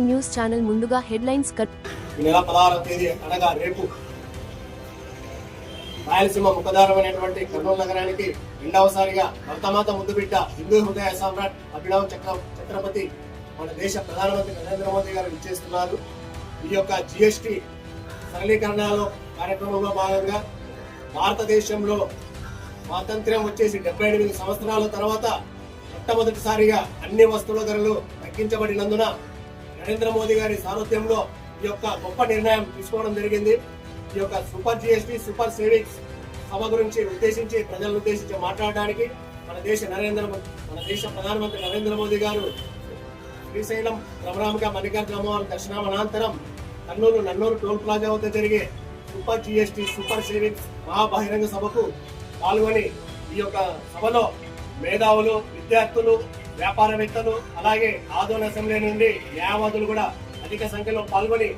News channel ముందుగా headlines cut. నెల పదహారవ తేదీ అనగా రేపు రాయలసీమ ముఖదారమైనటువంటి కర్నూలు నగరానికి రెండవసారిగా భర్తమాత ముద్దుబిడ్డ హిందూ హృదయ సామ్రాట్ అభినవ్ చక్ర ఛత్రపతి మన దేశ ప్రధానమంత్రి నరేంద్ర మోదీ గారు ఇచ్చేస్తున్నారు ఈ యొక్క జిఎస్టి సరళీకరణలో కార్యక్రమంలో భాగంగా భారతదేశంలో స్వాతంత్ర్యం వచ్చేసి డెబ్బై ఎనిమిది సంవత్సరాల తర్వాత మొట్టమొదటిసారిగా అన్ని వస్తువుల ధరలు తగ్గించబడినందున నరేంద్ర మోదీ గారి సారథ్యంలో ఈ యొక్క గొప్ప నిర్ణయం తీసుకోవడం జరిగింది. ఈ యొక్క సూపర్ జిఎస్టి సూపర్ సేవింగ్స్ సభ గురించి ఉద్దేశించి ప్రజలను ఉద్దేశించి మాట్లాడడానికి మన దేశ నరేంద్ర మన దేశ ప్రధానమంత్రి నరేంద్ర మోదీ గారు శ్రీశైలం రమరామిక మల్లికార్జున దర్శనం అనంతరం కన్నూరు నన్నూరు టోల్ ప్లాజా వద్ద జరిగే సూపర్ జిఎస్టి సూపర్ సేవింగ్స్ మహాబహిరంగ సభకు పాల్గొని ఈ యొక్క సభలో మేధావులు విద్యార్థులు వ్యాపారవేత్తలు అలాగే ఆదోళన అసెంబ్లీ నుండి న్యాయవాదులు కూడా అధిక సంఖ్యలో పాల్గొని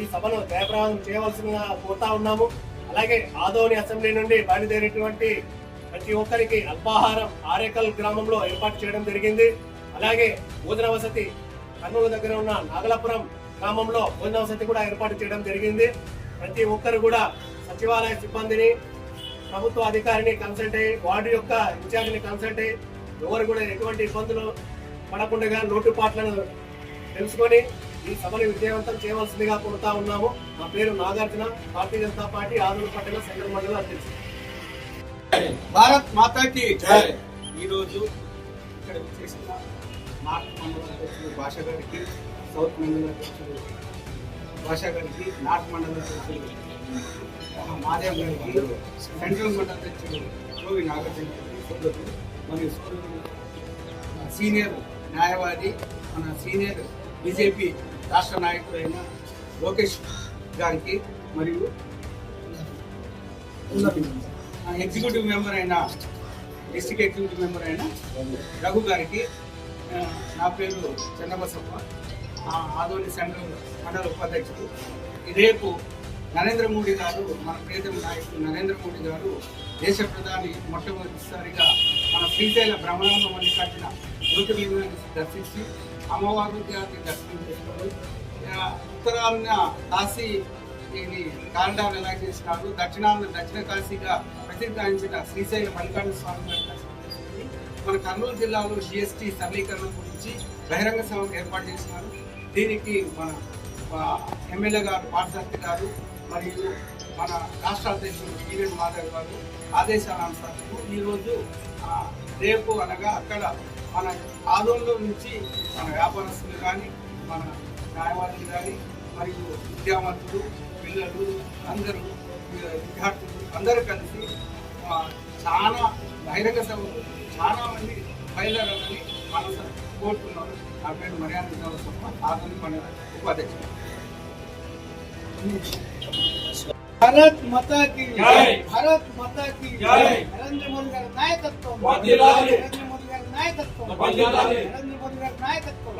ఈ సభను జయప్రదం చేయవలసిందిగా కోరుతా ఉన్నాము. అలాగే ఆదోని అసెంబ్లీ నుండి బయలుదేరేటువంటి ప్రతి ఒక్కరికి అల్పాహారం ఆరేకల్ గ్రామంలో ఏర్పాటు చేయడం జరిగింది. అలాగే భోజన వసతి కర్నూలు దగ్గర ఉన్న నాగలాపురం గ్రామంలో భోజన వసతి కూడా ఏర్పాటు చేయడం జరిగింది. ప్రతి ఒక్కరు కూడా సచివాలయ సిబ్బందిని ప్రభుత్వ అధికారిని కన్సల్ట్ అయ్యి వార్డు యొక్క ఇన్ఛార్జిని కన్సల్ట్ అయ్యి ఎవరు కూడా ఎటువంటి ఇబ్బందులు పడకుండా లోటుపాట్లను తెలుసుకొని ఈ సభను విజయవంతం చేయవలసిందిగా కోరుతా ఉన్నాము. నా పేరు నాగార్జున. భారతీయ జనతా పార్టీ ఆదూరు పట్టణ సెంట్రల్ మండలం అధ్యక్షుడు. భారత్ మాతాకి. ఈరోజు ఇక్కడ చేసిన నార్త్ మండల అధ్యక్షుడు భాష గారికి సౌత్ మండల అధ్యక్షుడు భాష గారికి నార్త్ మండల అధ్యక్షుడు గారికి సెంట్రల్ మండల అధ్యక్షుడు జోగి నాగార్జున గారికి సోదరుడు మరియు సీనియర్ న్యాయవాది మన సీనియర్ బీజేపీ రాష్ట్ర నాయకుడైన లోకేష్ గారికి మరియు ఆ, ఎగ్జిక్యూటివ్ మెంబర్ అయిన డిస్టిక్ ఎగ్జిక్యూటివ్ మెంబర్ అయిన రఘు గారికి నా పేరు చెన్నబసప్ప ఆదోని సెంట్రల్ మండల ఉపాధ్యక్షుడు. రేపు నరేంద్ర మోడీ గారు మన ప్రియతమ నాయకుడు నరేంద్ర మోడీ గారు దేశ ప్రధాని మొట్టమొదటిసారిగా మన శ్రీశైల బ్రహ్మాండ కట్టిన జ్యోతిర్లింగాన్ని దర్శించి అమ్మవారి గారిని దర్శనం చేసుకొని ఉత్తరాన్న కాశీ దీని ఎలా చేసినారు దక్షిణాన దక్షిణ కాశీగా ప్రసిద్ధించిన శ్రీశైల మల్లికార్జున స్వామి గారి దర్శనం మన కర్నూలు జిల్లాలో జిఎస్టీ సరళీకరణ గురించి బహిరంగ సభ ఏర్పాటు చేసినారు. దీనికి మన ఎమ్మెల్యే గారు పాఠశాస్త్రి గారు మరియు మన రాష్ట్ర అధ్యక్షుడు ఈవెన్ మాధవ్ గారు ఆదేశాల అనుసారం ఈరోజు రేపు అనగా అక్కడ మన ఆదోళనలో నుంచి మన వ్యాపారస్తులు కానీ మన న్యాయవాదులు కానీ మరియు విద్యావంతులు పిల్లలు అందరూ విద్యార్థులు అందరూ కలిసి చాలా బహిరంగ సభలు చాలా మంది బయలుదేరాలని మనసు కోరుతున్నాను నా పేరు మర్యాద ఆదరణ ఆధునిక మన ఉపాధ్యక్షుడు. భారత్ మాతా की జై. భారత్ మాతా की జై. నరేంద్ర మోదీ గారి నాయకత్వం. నరేంద్ర మోదీ గారి నాయకత్వం. నరేంద్ర మోదీ గారి నాయకత్వం.